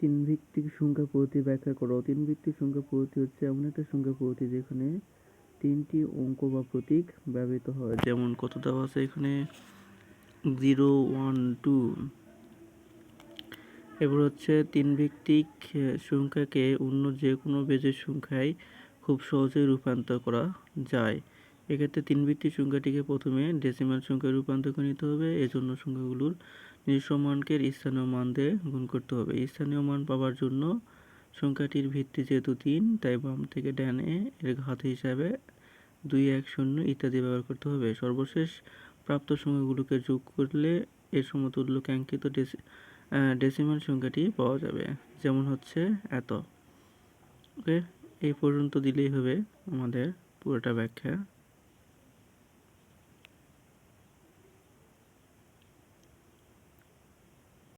তিন ভিত্তিক সংখ্যা পদ্ধতি ব্যাখ্যা করো। তিন ভিত্তিক সংখ্যা পদ্ধতি হচ্ছে এমন একটা সংখ্যা পদ্ধতি যেখানে তিনটি অঙ্ক বা প্রতীক ব্যবহৃত হয়। যেমন কত দেওয়া আছে এখানে? Zero, one, two. এবার হচ্ছে তিন ভিত্তিক সংখ্যাকে অন্য যে কোনো বেজের সংখ্যায় খুব সহজেই রূপান্তর করা যায়। এক্ষেত্রে তিন ভিত্তিক সংখ্যাটিকে প্রথমে ডেসিমাল সংখ্যায় রূপান্তর করে নিতে হবে। এজন্য সংখ্যাগুলোর নিজস্ব মানকে স্থানীয় মান দিয়ে গুণ করতে হবে। স্থানীয় মান পাওয়ার জন্য সংখ্যাটির ভিত্তি যেহেতু তিন, তাই বাম থেকে ডানে এর ঘাত হিসাবে দুই, এক, শূন্য ইত্যাদি ব্যবহার করতে হবে। সর্বশেষ প্রাপ্ত সংখ্যাগুলোকে যোগ করলে এর সমতুল্য ডেসি ডেসিমাল সংখ্যাটি পাওয়া যাবে। যেমন হচ্ছে এত। ওকে? এই পর্যন্ত দিলেই হবে আমাদের পুরোটা ব্যাখ্যা।